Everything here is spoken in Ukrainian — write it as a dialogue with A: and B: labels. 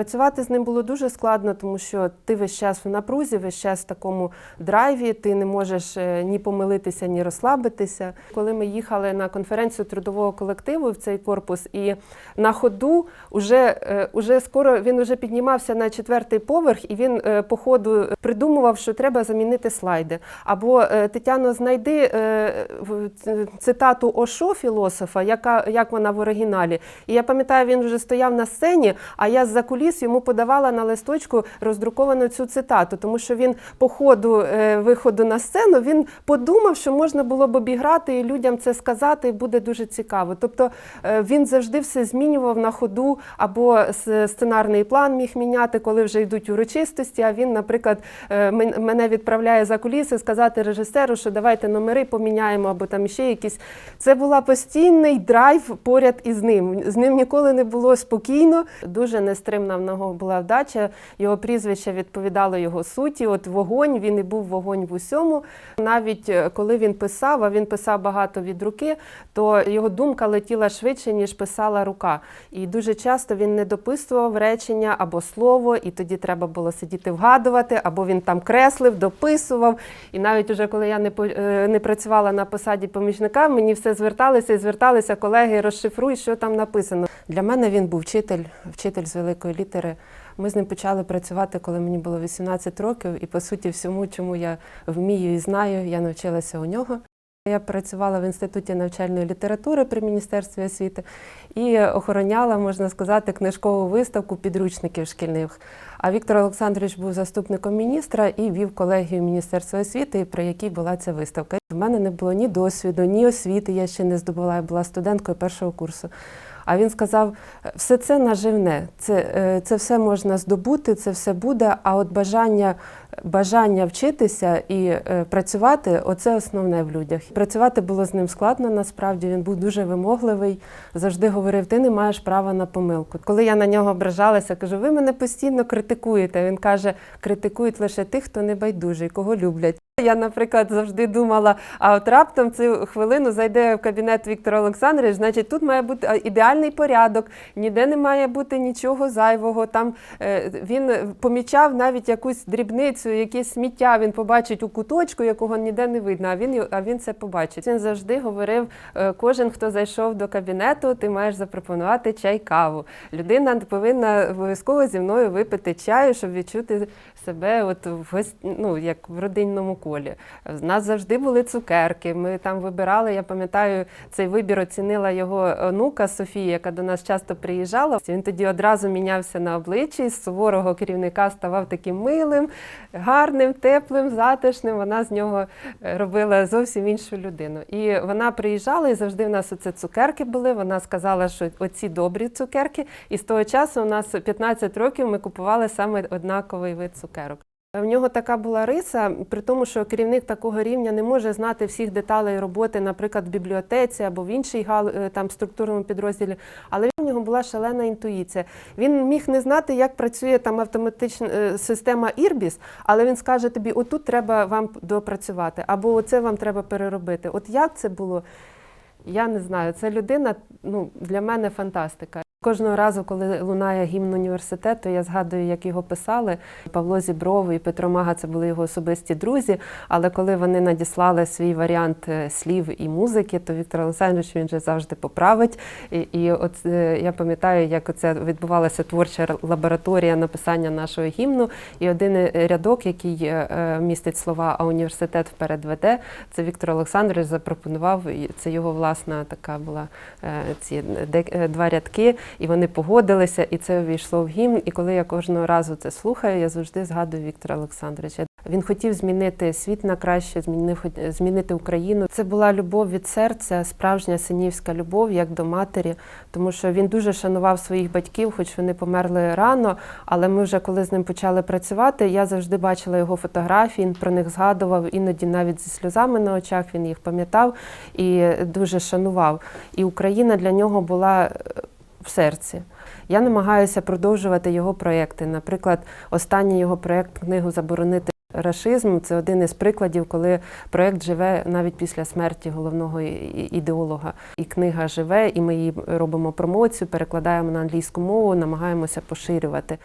A: Працювати з ним було дуже складно, тому що ти весь час в напрузі, весь час в такому драйві, ти не можеш е, ні помилитися, ні розслабитися. Коли ми їхали на конференцію трудового колективу в цей корпус, і на ходу уже, е, уже скоро він вже піднімався на четвертий поверх, і він е, по ходу придумував, що треба замінити слайди. Або Тетяно, знайди цитату Ошо, філософа, яка як вона в оригіналі. І я пам'ятаю, він вже стояв на сцені, а я з-за куліс йому подавала на листочку роздруковану цю цитату, тому що він по ходу е, виходу на сцену він подумав, що можна було б обіграти і людям це сказати, і буде дуже цікаво. Тобто е, він завжди все змінював на ходу, або сценарний план міг міняти, коли вже йдуть урочистості. А він, наприклад, е, мене відправляє за куліси сказати режисеру, що давайте номери поміняємо, або там ще якісь. Це була постійний драйв поряд із ним. З ним ніколи не було спокійно. Дуже нестримна в нього була вдача. Його прізвище відповідало його суті. От вогонь, він і був вогонь в усьому. Навіть е, коли він писав, а він писав багато від руки, то його думка летіла швидше, ніж писала рука. І дуже часто він не дописував речення або слово, і тоді треба було сидіти вгадувати, або він там креслив, дописував. І навіть уже коли я не е, не працювала на посаді помічника, мені все зверталися і зверталися колеги, розшифруй, що там написано. Для мене він був вчитель, вчитель з великої літери. Ми з ним почали працювати, коли мені було 18 років, і по суті, всьому, чому я вмію і знаю, я навчилася у нього. Я працювала в інституті навчальної літератури при міністерстві освіти і охороняла, можна сказати, книжкову виставку підручників шкільних. А Віктор Олександрович був заступником міністра і вів колегію Міністерства освіти, при якій була ця виставка. У мене не було ні досвіду, ні освіти. Я ще не здобула, я була студенткою першого курсу. А він сказав: все це наживне, це, е, це все можна здобути, це все буде. А от бажання, бажання вчитися і е, працювати оце основне в людях. Працювати було з ним складно. Насправді він був дуже вимогливий. Завжди говорив: ти не маєш права на помилку. Коли я на нього ображалася, кажу, ви мене постійно критикуєте. Він каже: критикують лише тих, хто не байдужий, кого люблять. Я, наприклад, завжди думала, а от раптом цю хвилину зайде в кабінет Віктор Олександрович, значить, тут має бути ідеальний порядок, ніде не має бути нічого зайвого. Там е, він помічав навіть якусь дрібницю, якесь сміття. Він побачить у куточку, якого ніде не видно. А він а він це побачить. Він завжди говорив: е, кожен, хто зайшов до кабінету, ти маєш запропонувати чай, каву. Людина повинна обов'язково зі мною випити чаю, щоб відчути себе от в ну, як в родинному колі. В нас завжди були цукерки. Ми там вибирали. Я пам'ятаю, цей вибір оцінила його онука Софія, яка до нас часто приїжджала. Він тоді одразу мінявся на обличчі, з суворого керівника ставав таким милим, гарним, теплим, затишним. Вона з нього е, робила зовсім іншу людину. І вона приїжджала, і завжди в нас оце цукерки були. Вона сказала, що оці добрі цукерки. І з того часу у нас 15 років ми купували саме однаковий вид цукерок. В нього така була риса, при тому, що керівник такого рівня не може знати всіх деталей роботи, наприклад, в бібліотеці або в іншій гал е, там структурному підрозділі. Але в нього була шалена інтуїція. Він міг не знати, як працює там автоматична е, система Ірбіс, але він скаже тобі: отут треба вам допрацювати, або оце вам треба переробити. От як це було? Я не знаю. Це людина ну, для мене фантастика. Кожного разу, коли лунає гімн університету, я згадую, як його писали. Павло Зібров і Петро Мага це були його особисті друзі. Але коли вони надіслали свій варіант е, слів і музики, то Віктор Олександрович він же завжди поправить. І, і от е, я пам'ятаю, як це відбувалася творча лабораторія написання нашого гімну. І один е, рядок, який містить слова А університет вперед веде, це Віктор Олександрович запропонував. Це його власна така була ці два рядки, і вони погодилися, і це увійшло в гімн. І коли я кожного разу це слухаю, я завжди згадую Віктора Олександровича. Він хотів змінити світ на краще, змінив змінити Україну. Це була любов від серця, справжня синівська любов, як до матері, тому що він дуже шанував своїх батьків, хоч вони померли рано. Але ми вже коли з ним почали працювати, я завжди бачила його фотографії, він про них згадував, іноді навіть зі сльозами на очах він їх пам'ятав і дуже шанував. І Україна для нього була е, в серці. Я намагаюся продовжувати його проекти. Наприклад, останній його проект книгу Заборонити Рашизм це один із прикладів, коли проект живе навіть після смерті головного ідеолога. І книга живе, і ми її робимо промоцію, перекладаємо на англійську мову, намагаємося поширювати.